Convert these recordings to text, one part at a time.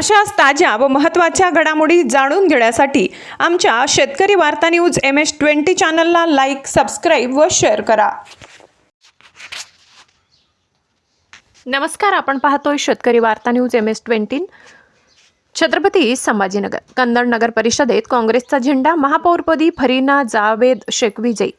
अशाच ताज्या व महत्त्वाच्या घडामोडी जाणून घेण्यासाठी आमच्या Shetkari Varta news M S twenty चॅनलला लाईक सबस्क्राईब व शेअर करा. नमस्कार आपण पाहतोय Shetkari Varta news M S twenty. Chhatrapati Sambhajinagar Kannad नगर परिषदेत काँग्रेसचा झेंडा महापौरपदी फरीना जावेद शेख विजयी.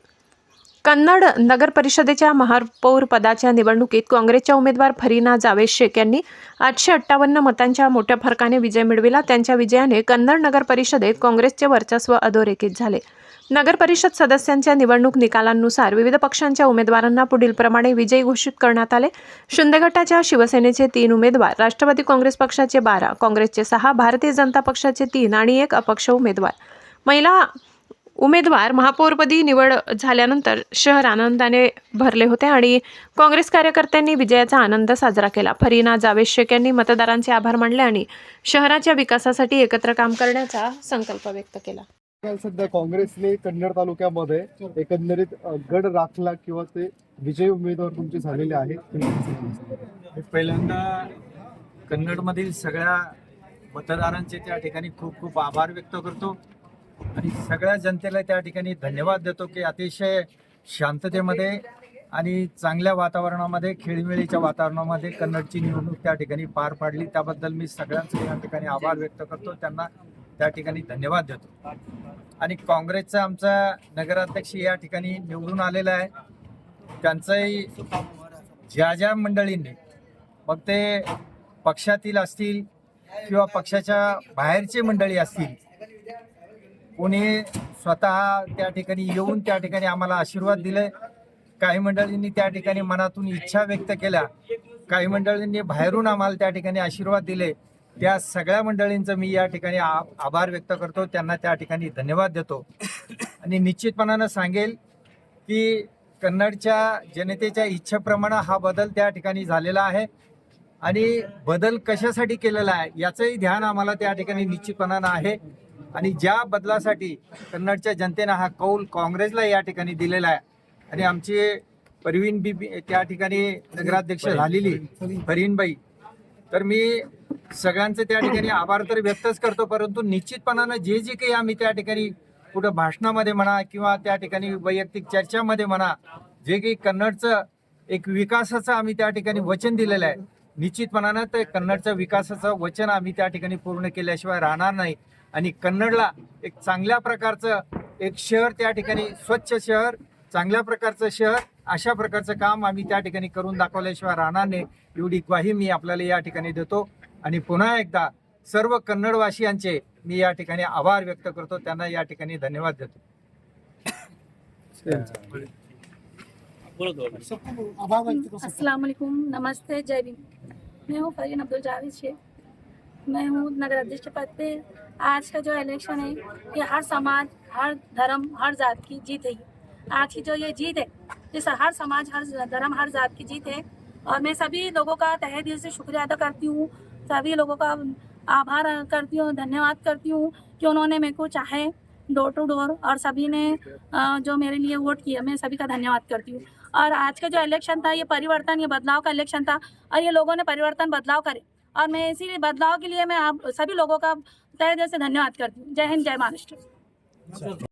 कन्नड नगर परिषदेच्या महापौर पदाच्या निवडणुकीत काँग्रेसच्या उमेदवार फरीना जावेद शेख यांनी आठशे अठ्ठावन्न मतांच्या मोठ्या फरकाने विजय मिळविला. त्यांच्या विजयाने कन्नड नगर परिषदेत काँग्रेसचे वर्चस्व अधोरेखित झाले. नगर परिषद सदस्यांच्या निवडणूक निकालांनुसार विविध पक्षांच्या उमेदवारांना पुढीलप्रमाणे विजयी घोषित करण्यात आले. शिंदे गटाच्या शिवसेनेचे तीन उमेदवार राष्ट्रवादी काँग्रेस पक्षाचे बारा काँग्रेसचे सहा भारतीय जनता पक्षाचे तीन आणि एक अपक्ष उमेदवार. महिला उमेदवार महापौरपदी निवड झाल्यानंतर शहर आनंदाने भरले होते आणि काँग्रेस कार्यकर्त्यांनी विजयाचा आनंद साजरा केला. फरीना जावेद शेख यांनी मतदारांचे आभार मानले आणि शहराच्या विकासासाठी एकत्र काम करण्याचा संकल्प व्यक्त केला. सध्या काँग्रेसने कन्नड तालुक्यामध्ये एकंदरीत गड राखला किंवा ते विजयी उमेदवार तुमचे झालेले आहेत. पहिल्यांदा कन्नडमधील सगळ्या मतदारांचे त्या ठिकाणी खूप खूप आभार व्यक्त करतो. आणि सगळ्या जनतेला त्या ठिकाणी धन्यवाद देतो की अतिशय शांततेमध्ये आणि चांगल्या वातावरणामध्ये खेळीमेळीच्या वातावरणामध्ये कन्नडची निवडणूक त्या ठिकाणी पार पाडली. त्याबद्दल मी सगळ्यांचे या ठिकाणी आभार व्यक्त करतो. त्यांना त्या ठिकाणी धन्यवाद देतो. आणि काँग्रेसचा आमचा नगराध्यक्ष या ठिकाणी निवडून आलेला आहे. त्यांचंही ज्या ज्या मंडळींनी मग ते पक्षातील असतील किंवा पक्षाच्या बाहेरचे मंडळी असतील कोणी स्वतः त्या ठिकाणी येऊन त्या ठिकाणी आम्हाला आशीर्वाद दिले. काही मंडळींनी त्या ठिकाणी मनातून इच्छा व्यक्त केल्या. काही मंडळींनी बाहेरून आम्हाला त्या ठिकाणी आशीर्वाद दिले. त्या सगळ्या मंडळींचं मी या ठिकाणी आ- आभार व्यक्त करतो. त्यांना त्या ठिकाणी धन्यवाद देतो. आणि निश्चितपणानं सांगेल की कन्नडच्या जनतेच्या इच्छेप्रमाणे हा बदल त्या ठिकाणी झालेला आहे. आणि बदल कशासाठी केलेला आहे याचंही ध्यान आम्हाला त्या ठिकाणी निश्चितपणानं आहे. आणि ज्या बदलासाठी कन्नडच्या जनतेनं हा कौल काँग्रेसला या ठिकाणी दिलेला आहे आणि आमची परवीन बीबी त्या ठिकाणी नगराध्यक्ष झालेली फरीनबाई तर मी सगळ्यांचे त्या ठिकाणी आभार तर व्यक्तच करतो परंतु निश्चितपणानं जे जे काही आम्ही त्या ठिकाणी कुठं भाषणामध्ये म्हणा किंवा त्या ठिकाणी वैयक्तिक चर्चामध्ये म्हणा जे काही कन्नडचं एक विकासाचं आम्ही त्या ठिकाणी वचन दिलेलं आहे निश्चितपणानं ते कन्नडच्या विकासाचं वचन आम्ही त्या ठिकाणी पूर्ण केल्याशिवाय राहणार नाही. आणि कन्नडला एक चांगल्या प्रकारचं एक शहर त्या ठिकाणी स्वच्छ शहर चांगल्या प्रकारचं शहर अशा प्रकारचं काम आम्ही त्या ठिकाणी करून दाखवल्याशिवाय राहणार नाही. एवढी ग्वाही मी आपल्याला या ठिकाणी देतो. आणि पुन्हा एकदा सर्व कन्नडवासियांचे मी या ठिकाणी आभार व्यक्त करतो. त्यांना या ठिकाणी धन्यवाद देतो. अस्सलाम वालेकुम नमस्ते जय भीम। मैं हूँ फरीन अब्दुल जावेद शेख। मैं हूँ नगर अध्यक्ष पद पे। आज का जो इलेक्शन है ये हर समाज हर धर्म हर जात की जीत है। आज की जो ये जीत है ये हर समाज हर धर्म हर जात की जीत है। और मैं सभी लोगों का तहे दिल से शुक्रिया अदा करती हूँ। सभी लोगों का आभार करती हूँ धन्यवाद करती हूँ कि उन्होंने मेरे को चाहे डोर टू डोर और सभी ने जो मेरे लिए वोट किया, मैं सभी का धन्यवाद करती हूँ। और आज का जो इलेक्शन था, ये परिवर्तन, ये बदलाव का इलेक्शन था, और ये लोगों ने परिवर्तन, बदलाव करे। और मैं इसी बदलाव के लिए मैं आप सभी लोगों का तय दिल से धन्यवाद करती हूँ। जय हिंद, जय महाराष्ट्र।